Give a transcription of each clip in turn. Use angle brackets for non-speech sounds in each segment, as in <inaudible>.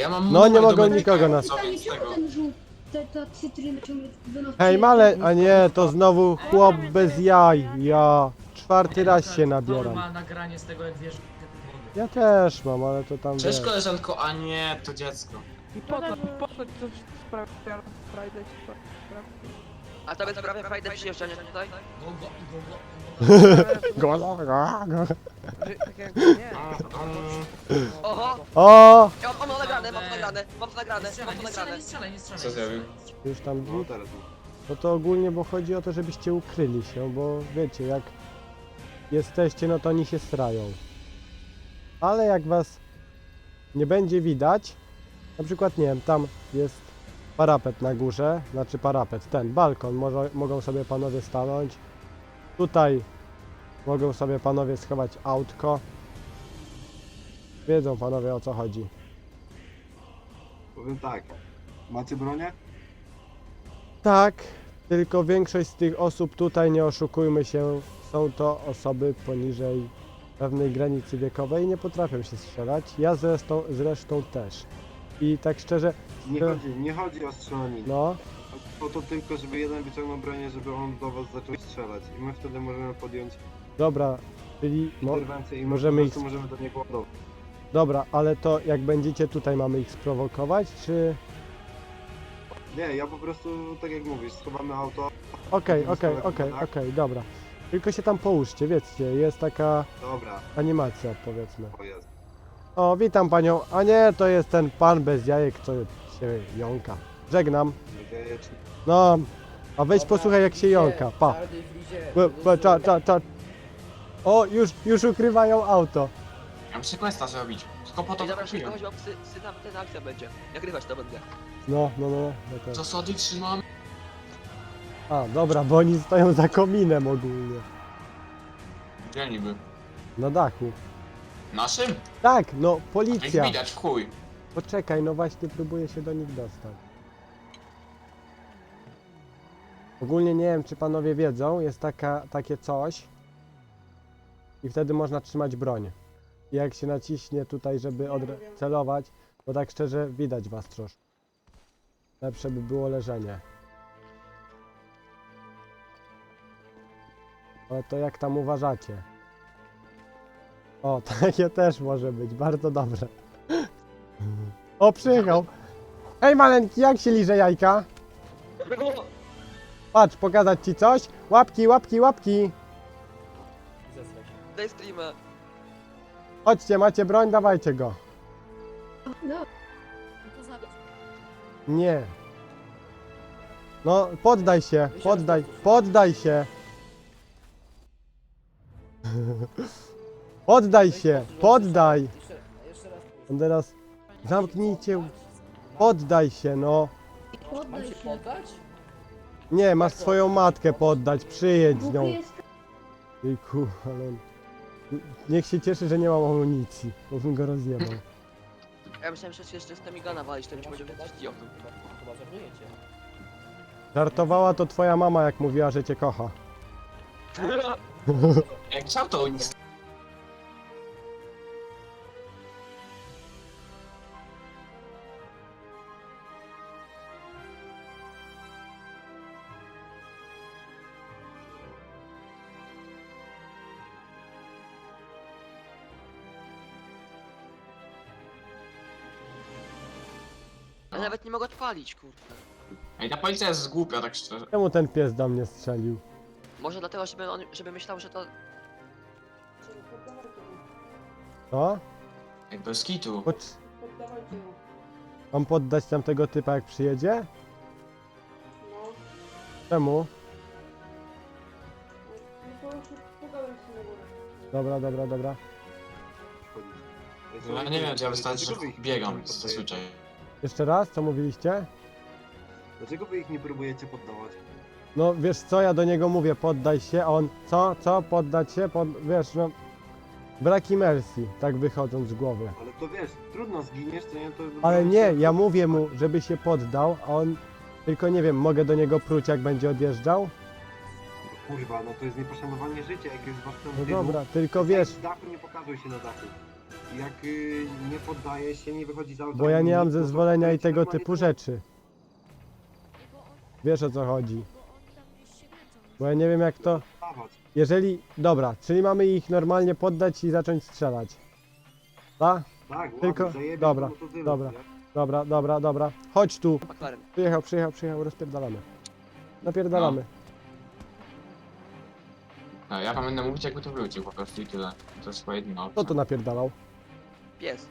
Ja mam No, nie numer mogą do nikogo nas- co Tam więc czemu tego. ten żółt, te, te cytryny ciągle do nas Hej, male, a nie, to znowu chłop bez jaj. Ja czwarty raz się Paul nabieram. ma nagranie z tego, jak wody. Ja też mam, ale to tam Cześć wiesz. koleżanko, a nie, to dziecko. I po co, po co coś sprawia Friday A tobie sprawia frajdę przyjeżdżania tutaj? Go, go, go, go, go. Go, go, go. Tak jak nie. Oho! O! Ja mam to nagrane, mam to nagrane, mam to nagrane, Nie mam to nagrane. nie strzelaj, nie strzelaj. Co zrobił? Już tam No teraz. No to ogólnie, bo chodzi o to, żebyście ukryli się, bo wiecie, jak jesteście, no to oni się strają. Ale jak was nie będzie widać, na przykład, nie wiem, tam jest parapet na górze, znaczy parapet, ten, balkon, może, mogą sobie panowie stanąć. Tutaj mogą sobie panowie schować autko. Wiedzą panowie o co chodzi. Powiem tak. Macie bronię? Tak, tylko większość z tych osób tutaj, nie oszukujmy się, są to osoby poniżej pewnej granicy wiekowej i nie potrafią się strzelać. Ja zresztą, zresztą też. I tak szczerze, Nie chodzi, nie chodzi o strzelaninę. no, O to tylko, żeby jeden wyciągnął bronię, żeby on do was zaczął strzelać. I my wtedy możemy podjąć dobra, czyli, no, interwencję i my możemy po ich- możemy do niego ładować. dobra, ale to jak będziecie tutaj, mamy ich sprowokować, czy... Nie, ja po prostu, tak jak mówisz, schowamy auto. Okej, Będziemy okej, okej, tak? okej, dobra. Tylko się tam połóżcie, wiedzcie, jest taka Dobra, animacja, powiedzmy. o jest. O, witam panią, a nie, to jest ten pan bez jajek, co się jąka. Żegnam. No, a weź posłuchaj jak się jąka, pa. Cza, cza, cza. O, już, już ukrywają auto. ja muszę questa zrobić. Tylko po to I dobra, kupiłem. psy, psy tam ten akcja będzie. Nagrywać to będę. No, no, no, no to. Zasady trzymam. A, dobra, bo oni stoją za kominem ogólnie. Gdzie niby? Na dachu. Naszym? Tak, no, ich policja. widać w chuj. Poczekaj, no właśnie próbuję się do nich dostać. Ogólnie nie wiem, czy panowie wiedzą, jest taka, takie coś i wtedy można trzymać broń. I jak się naciśnie tutaj, żeby celować, to tak szczerze widać was troszkę. Lepsze by było leżenie. Ale to jak tam uważacie? O, <laughs> takie też może być, bardzo dobrze. <laughs> O, przyjechał. Ej, maleńki, jak się liże jajka? Patrz, pokazać ci coś? Łapki, łapki, łapki. Daj streama. Chodźcie, macie broń, dawajcie go. No, Nie. No, poddaj się, poddaj, poddaj się. Poddaj się, poddaj. On teraz, zamknijcie, poddaj się, no. poddaj się. Nie, masz swoją matkę poddać, przyjedź z nią. Jejku, ale on... Niech się cieszy, że nie mam amunicji, bo bym go rozjebał. Ja myślałem, że jeszcze z Temigana walić, to będzie będzie jakiś idiotą. Żartowała to twoja mama, jak mówiła, że cię kocha. <laughs> Jak to nic. Nawet nie mogę odpalić, kurde. Ej, ta policja jest głupia, tak szczerze. Czemu ten pies do mnie strzelił? Może dlatego, żeby on, żeby myślał, że to... Co? Ej, bez kitu. Chodź. Mam poddać tamtego typa, jak przyjedzie? Czemu? Dobra, dobra, dobra. Ej, Ja słuchaj, nie wiem, czy ja wystarczy, że biegam zazwyczaj. Jeszcze raz, co mówiliście? Dlaczego wy ich nie próbujecie poddawać? No wiesz co, ja do niego mówię, poddaj się, a on co, co, poddać się, Pod... wiesz, no... Brak imersji, tak wychodząc z głowy. Ale to wiesz, trudno zginiesz, to nie to... Ale nie, ja mówię mu, żeby się poddał, a on... Tylko nie wiem, mogę do niego pruć, jak będzie odjeżdżał? Kurwa, no to jest nieposzanowanie życia, jak jest was tam No tylu. dobra, tylko wiesz, dachu nie pokazuj się na dachu. Jak y, nie poddaje się, nie wychodzi z auta... Bo ja nie mam nic, no to zezwolenia i tego normalnie typu rzeczy. Wiesz o co chodzi. Bo ja nie wiem jak to... Dawać. Jeżeli... Dobra, czyli mamy ich normalnie poddać i zacząć strzelać. Tak? Tak, Tylko- ładnie, zajebie, dobra, no to tyle, dobra. nie? Dobra, dobra, dobra. Chodź tu. McLaren. Przyjechał, przyjechał, przyjechał, rozpierdalamy. Napierdalamy. No, ja wam będę mówić jakby to wrócił po prostu i tyle. To jest chyba jedyna opcja. Kto to napierdalał? Pies.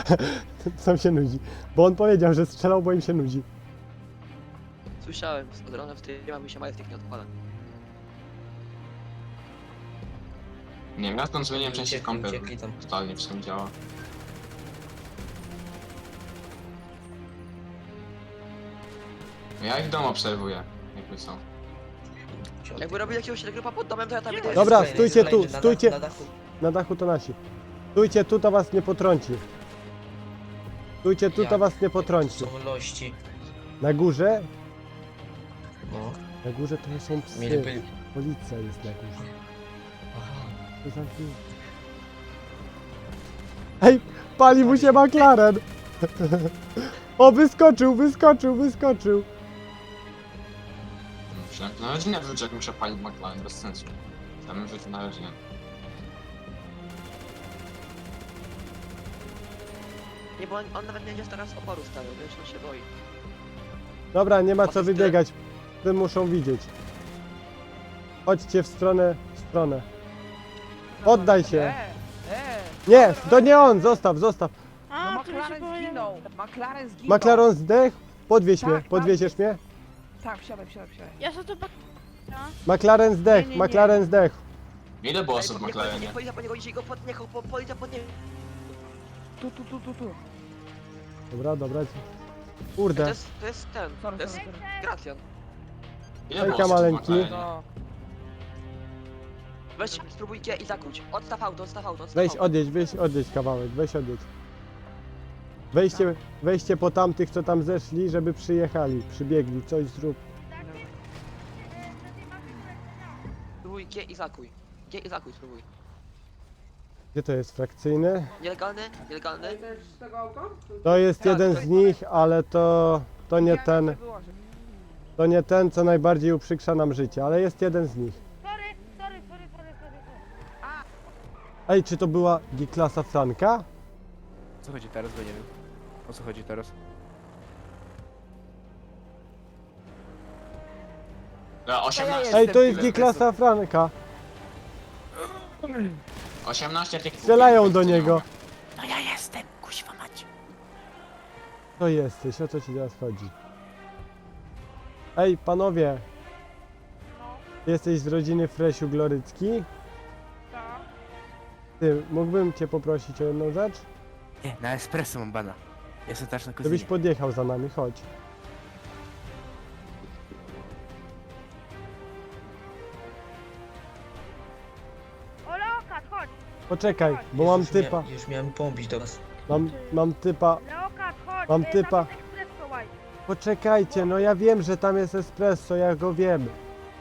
<laughs> Sam się nudzi. Bo on powiedział, że strzelał, bo im się nudzi. Słyszałem, z dronem w tym mi się majestik nie odpala. Nie wiem, ja stąd zmieniłem częściej Uciekli, kompy. uciekli tam. Totalnie wszystko mi działa. Ja ich dom obserwuję, jakby są. Jakby robili jakiegoś regrupa pod domem, to ja tam idę. Dobra, Kolejny, stójcie kolejny, tu, na stójcie. dachu, na dachu. Na dachu to nasi. Stójcie tu, to was nie potrąci. Stójcie tu, to Jak? was nie potrąci. Są lości. Na górze? No, Na górze to nie są mieli psy. byli. Policja jest na górze. Aha. To zamknij. Ej, pali mu się McLaren! <laughs> O, wyskoczył, wyskoczył, wyskoczył. Myślałem, na rodzinę wrzucę, jak muszę palić McLaren, bez sensu. Ja bym wrzucił na rodzinę. Nie, bo on, on nawet nie będzie teraz oporu stawiał, wiesz, on się boi. Dobra, nie ma co wybiegać. Ty muszą widzieć. Chodźcie w stronę, w stronę. Oddaj się. E, e. Nie, to nie on, zostaw, zostaw. No McLaren zginął. McLaren zginął. McLaren zdech? Podwieź mnie, Tak, tak. podwieziesz mnie? Tak, wsiadaj, wsiadaj, wsiadaj. Ja się tu po... McLaren zdech, Nie, nie, nie. McLaren zdech. Ile było osób w McLarenie? Policja po niego idzie i go pod, niech po, policja pod niego. Tu, tu, tu, tu, tu. Dobra, dobra. To Kurde. jest, to jest ten, Sorry, to jest sorry, sorry. Gracjan. Ile Hejka, było osób w maleńki. McLarenie? No. Weź, spróbujcie i zakłuć. Odstaw auto, odstaw auto, odstaw Weź, auto. odjedź, weź, odjedź kawałek, weź, odjedź. Wejście, wejście po tamtych, co tam zeszli, żeby przyjechali, przybiegli, coś zrób. Spróbuj G i zakuj. G i zakuj, spróbuj. Gdzie to jest frakcyjny? Nielegalny, nielegalny. z tego auta? To jest Tak, jeden z nich, ale to, to nie ten, to nie ten, co najbardziej uprzykrza nam życie, ale jest jeden z nich. Sorry, sorry, sorry, sorry, sorry. Ej, czy to była G-klasa Franka? Co chodzi teraz, bo nie wiem. O co chodzi teraz? Ja, 18, Ej, to jest G-klasa Franka. 18 tych Strzelają do niego. No ja jestem, kuźwa mać. To jesteś, o co ci teraz chodzi? Ej, panowie. Jesteś z rodziny Fresiu Glorycki? Tak. Ty, mógłbym cię poprosić o jedną rzecz? Nie, na espresso mam bana. Jestem też na kuzynie. podjechał za nami, chodź. O, Leokat, chodź. Poczekaj, bo mam Już mia- typa, Już miałem pompić do was. mam, mam typa. Leokat, chodź. Mam tam typa. jest espresso. Poczekajcie, no ja wiem, że tam jest espresso, ja go wiem.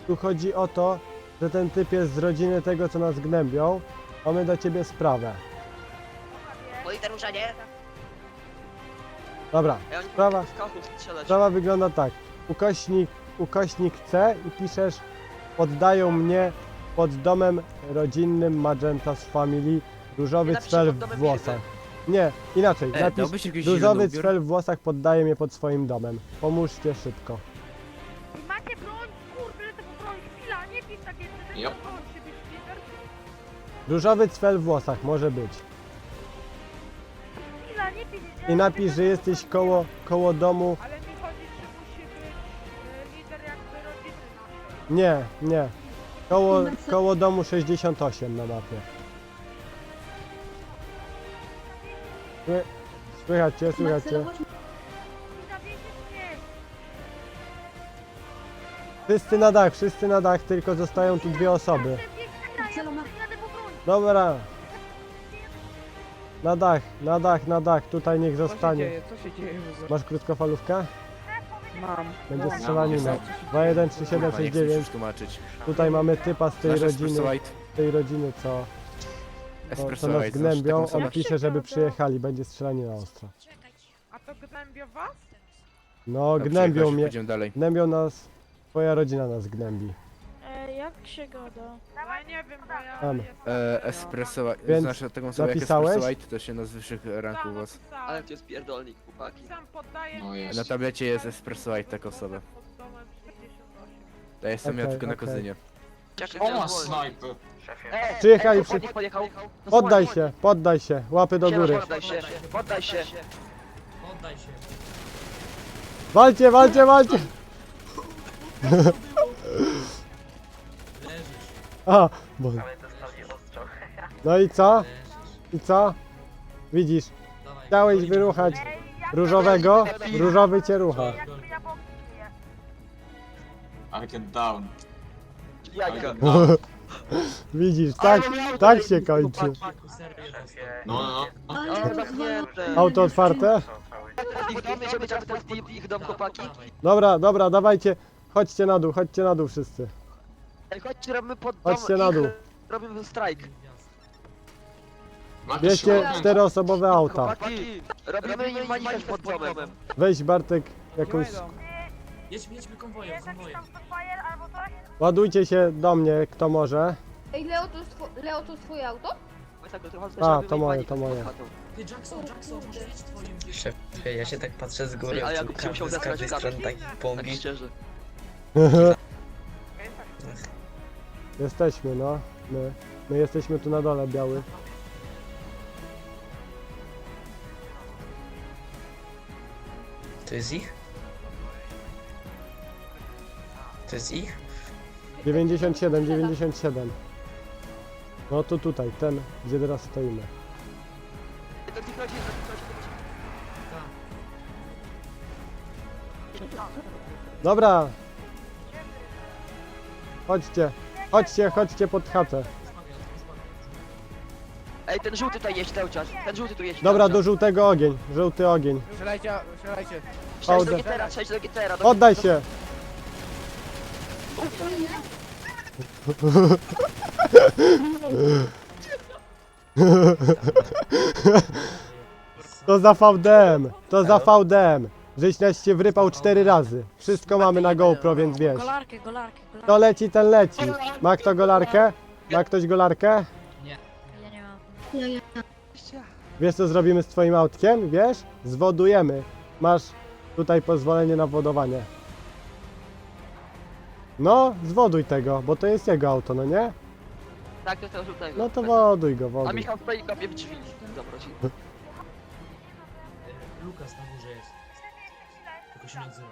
Tu chodzi o to, że ten typ jest z rodziny tego, co nas gnębią. Mamy do ciebie sprawę. Policja ruszanie. Dobra, Sprawa- z kałachów strzelać. sprawa wygląda tak. Ukośnik, ukośnik C i piszesz poddają mnie pod domem rodzinnym Magenta z Family różowy napisz cfel pod w domem włosach. Nie, inaczej, E, napisz dałbyś jakiś zielony różowy ubiór? cfel w włosach poddaje mnie pod swoim domem. Pomóżcie szybko. Ej, macie broń? Kurde, po broń. Chwila, nie pisz takie rzeczy. Peter. Różowy cfel w włosach może być. I napisz, że jesteś koło, koło domu. Ale mi chodzi, że musi być e, lider jakby rodziny naszej. Nie, nie. Koło, koło domu 68 na mapie. Sły- Słychać cię, słychać cię. Mnie. Wszyscy na dach, wszyscy na dach, tylko zostają tu dwie osoby. Marcelo, ma... Jadę po broń. Dobra. Na dach, na dach, na dach, tutaj niech Co się zostanie. dzieje? Co się dzieje? Masz krótkofalówkę? Mam. Będzie Mam. strzelanina. Co się dzieje? 213769. już tłumaczyć. Tutaj mamy typa z tej rodziny, light? z tej rodziny, co... to, to Espresso nas znasz gnębią, taką on pisze, żeby przyjechali, będzie strzelanie na ostro. A to gnębio was? No, Dobrze, gnębią mnie, dalej. gnębią nas, twoja rodzina nas gnębi. E, jak się gada? No ja nie wiem, bo ja Tam. jestem... E, espresso White, Więc znasz taką osobę jak napisałeś? Espresso White, to się na z wyższych ranków was. Ale to jest pierdolnik, chłopaki. Sam poddaję... No jest. Na tablecie jest Espresso White taka osoba. Pod domem 68. Ja jestem ja Okej, tylko na okej. kozynie. O, ma snajpy! Przyjechali, przy... Pojechał, pojechał. No Poddaj się, poddaj się, łapy do góry. Poddaj się, poddaj się. Poddaj się. Walcie, walcie, walcie! <laughs> <laughs> A, bo... No i co? I co? Widzisz, chciałeś wyruchać różowego, różowy cię rucha. I get down. I Jajka. get down. <laughs> Widzisz, tak, tak się kończy. No, no, no. Auto otwarte? Ich dom, żeby teraz w ich- ich dom, chłopaki. Dawaj. Dobra, dobra, dawajcie. Chodźcie na dół, chodźcie na dół wszyscy. Ej, chodźcie, robimy pod dom Chodźcie na ich- dół. Robimy strajk. Macie Bierzcie czteroosobowe auta. Chłopaki, robimy im manifest pod domem. Weź Bartek jakąś... Jedźmy, jedźmy konwojem, konwojem. Ładujcie się do mnie, kto może. Ej, Leo, to jest, two- Leo, to jest twoje auto? A, to moje, to moje. Ty, Jackson, Jackson, może jedź twoim... Szefie, ja się tak patrzę z góry, A ja tu bym musiał z każdej zagrać strony tak Tak bombi. szczerze. <laughs> Jesteśmy, no. My. My jesteśmy tu na dole, biały. To jest ich? To jest ich? 97, 97. No to tutaj, ten, gdzie teraz stoimy. Do tych rodzin, do tych rodzin. Dobra. Chodźcie, chodźcie, chodźcie pod chatę. Ej, ten żółty tutaj jeździ cały czas. Ten żółty tu jeździ Dobra, cały do czas. żółtego ogień, żółty ogień. Strzelajcie, strzelajcie. Przejdź do gitera, przejdź do gitera. do- Oddaj się! <laughs> To za VDM, to za VDM. Żeś nas się wrypał cztery razy. Wszystko mamy na GoPro, więc wiesz. Golarkę, golarkę, golarkę. Kto leci, ten leci. Ma kto golarkę? Ma ktoś golarkę? Nie. Ja nie mam. Ja, ja. Wiesz co zrobimy z twoim autkiem? Wiesz? Zwodujemy. Masz tutaj pozwolenie na wodowanie. No, zwoduj tego, bo to jest jego auto, no nie? Tak, to tego żółtego. No to Tak. woduj go, A woduj. Michał stoi kopie w drzwi. Dobra, ci. <laughs> Lukas na górze jest. Tylko się nie odzywa.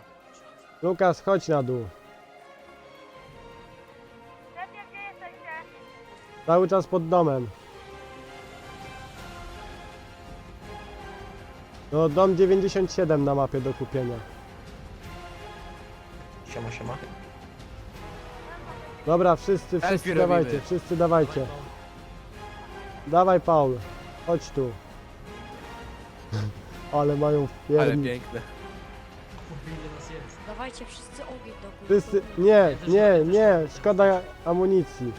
Lukas, chodź na dół. Cały czas pod domem. No, dom 97 na mapie do kupienia. Siema, siema. Dobra, wszyscy, wszyscy dawajcie, robimy. wszyscy dawajcie. Dawaj, Paul. Chodź tu. <laughs> Ale mają Ale wpierni. piękne. Dawajcie wszyscy ogień do góry. Wszyscy, nie, nie, nie, szkoda amunicji.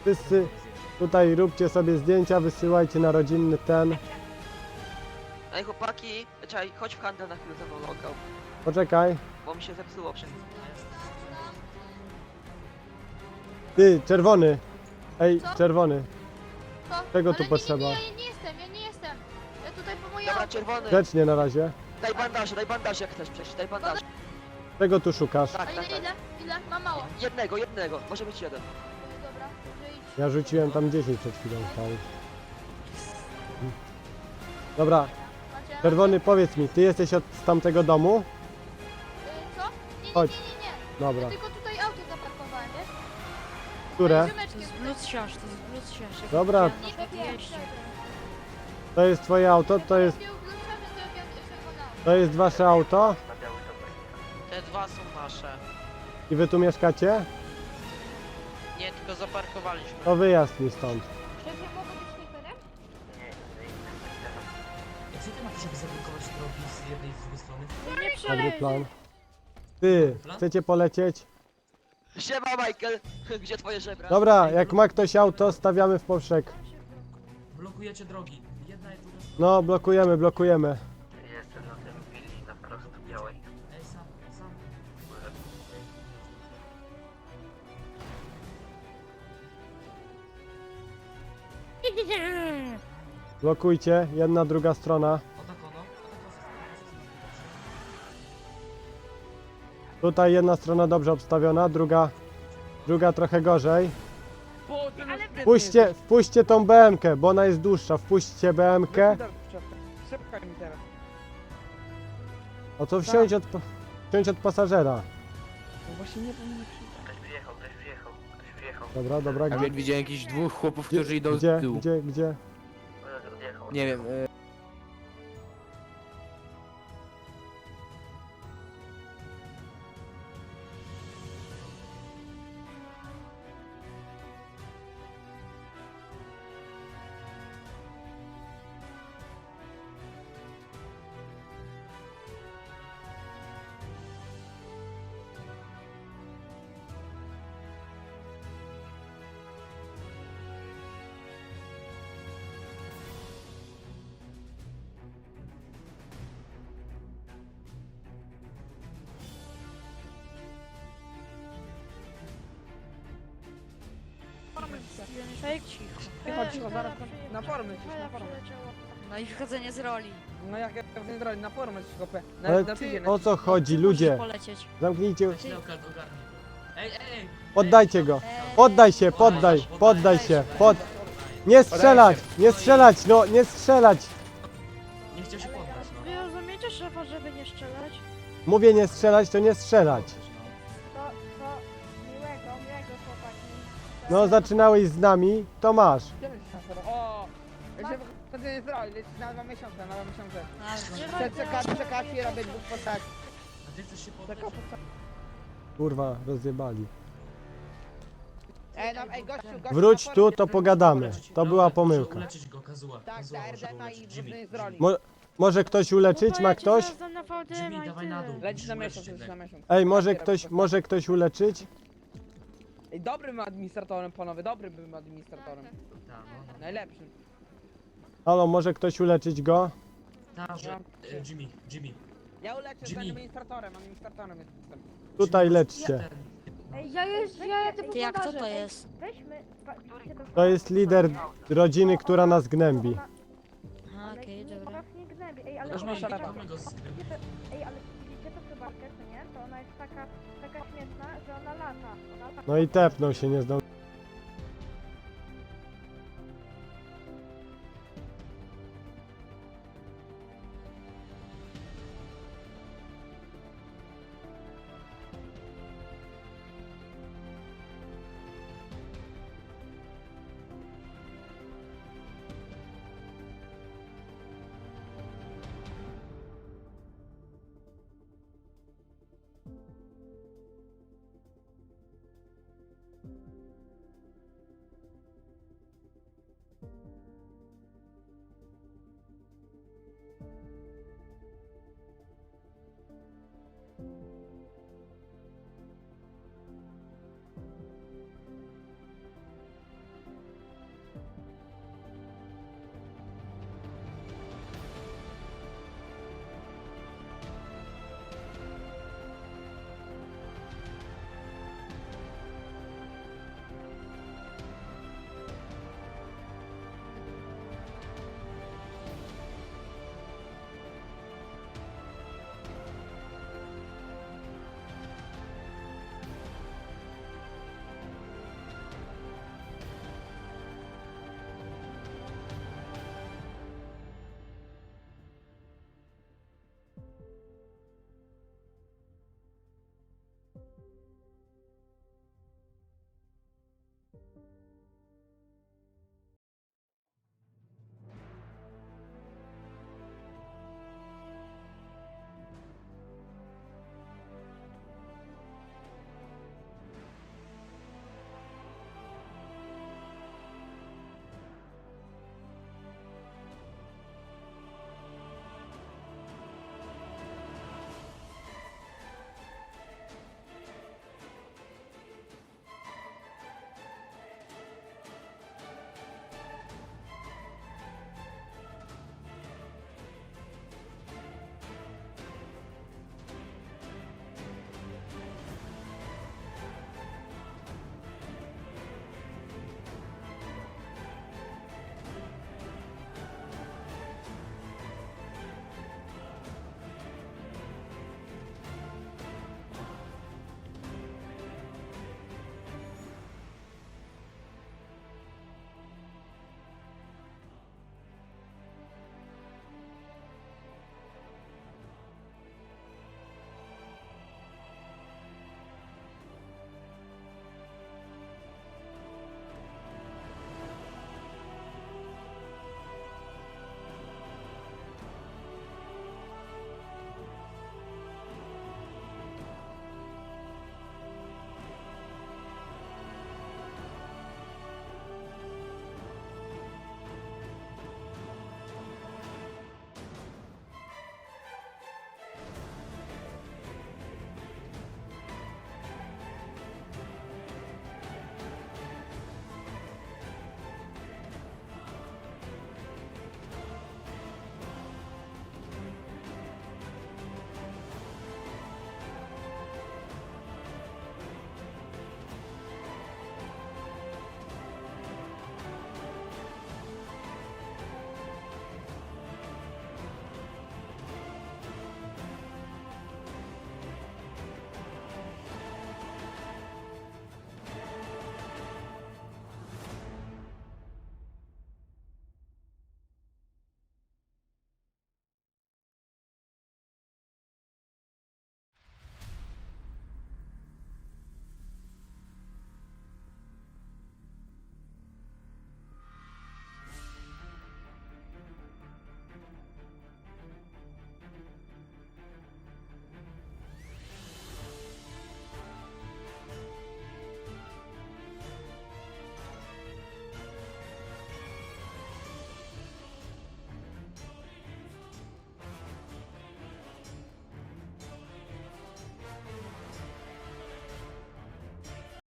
Wszyscy tutaj róbcie sobie zdjęcia, wysyłajcie na rodzinny ten. Ej, chłopaki, czekaj, chodź w handel na chwilę ze mną lokał. Poczekaj. Bo mi się zepsuło przez... Ty, czerwony. Ej, Co? czerwony. Co? Czego Ale tu nie, potrzeba? Nie, nie, ja nie jestem, ja nie jestem. Ja tutaj po moje Dobra, czerwony. Grzecznie na razie. Daj bandaż, daj bandaż jak chcesz przejść, daj bandaż. Czego tu szukasz? A Tak, ile, tak, tak. ile? Ile? Mam mało. Jednego, jednego, może być jeden. Dobra, idź. Ja rzuciłem tam 10 przed chwilą. Paul. Dobra, Macie? czerwony powiedz mi, ty jesteś od z tamtego domu? Y, co? Nie, nie, Chodź. nie, nie, nie. Dobra. Ja tylko tutaj auto zaparkowałem, wiesz? Które? Ziomeczkiem To jest tutaj. to jest. Jak Dobra. na. To jest twoje auto? To jest, Był bluszczarzy, to ja miałem czerwone auto. to jest wasze auto? Te dwa są nasze. I wy tu mieszkacie? Nie, tylko zaparkowaliśmy. To wyjazd mi stąd. Szefie, mogę być snajperem? Jak co ty masz, żeby zablokować drogi z jednej i z drugiej strony? Nie Dobry plan. Ty, chcecie polecieć? Siema Michael, <laughs> gdzie twoje żebra? Dobra, jak ma ktoś auto, stawiamy w poprzek. blokujecie drogi. Jedna i druga strona. No, blokujemy, blokujemy. Blokujcie, jedna, druga strona. Tutaj jedna strona dobrze obstawiona, druga, druga trochę gorzej. Wpuśćcie, wpuśćcie tą BM-kę, bo ona jest dłuższa. Wpuśćcie teraz. O co wsiąść od, wsiąść od pasażera. No właśnie nie Dobra, dobra. Ja Gdzie, widziałem jakichś dwóch chłopów, którzy idą gdzie, z tyłu. gdzie, gdzie? Nie wiem, e, Cicho, cicho, zaraz na, na formę, cicho, na formę. No i wychodzenie z roli. No jak ja w drogi, na formę cicho, pe. Na, Ale na tydzień, o na co chodzi, ludzie? polecieć. Zamknijcie, Leoka, ogarnij go. Ej, ej, ej. poddajcie go. Poddaj się, poddaj, poddaj się, pod... Nie strzelać, nie strzelać, no, nie strzelać. Nie chciał się poddać, no. Wy rozumiecie szefa, żeby nie strzelać? Mówię nie strzelać, to nie strzelać. No, zaczynałeś z nami, to masz. O! Ja się leci na dwa miesiące, na dwa i robię dwóch postaci. A ty chcesz się poddać? Taka postać. Kurwa, rozjebali. Ej, no, ej, gościu, gościu, Wróć tu, to pogadamy. To była pomyłka. uleczyć go, kazuła. Tak, Kazuła za muszę go RDMA i uleczyć. Jimmy, wychodzenie z roli. Mo- Może ktoś uleczyć, ma ktoś? Jimmy, dawaj na dół. Leci na Musisz miesiąc, uleczyć leci na jednak. miesiąc. Ej, może ktoś, może ktoś uleczyć? Ej, dobrym administratorem, panowie, dobrym bym administratorem. Tak, no, no. Najlepszym. Halo, może ktoś uleczyć go? Tak, że... e, Jimmy, Jimmy. Ja uleczę z Jimmy. administratorem, administratorem jestem. Tutaj leczcie. Ej, ja już, ja jadę po Ty, jak to Ej, jest? Weźmy. ba- idźcie do- To jest lider rodziny, która nas gnębi. Aha, ale okej, nie- dobra. ona nie gnębi. Ej, ale Też ona- masz rację. Mamy go z wiecie, No i tepnął się, nie zdążył.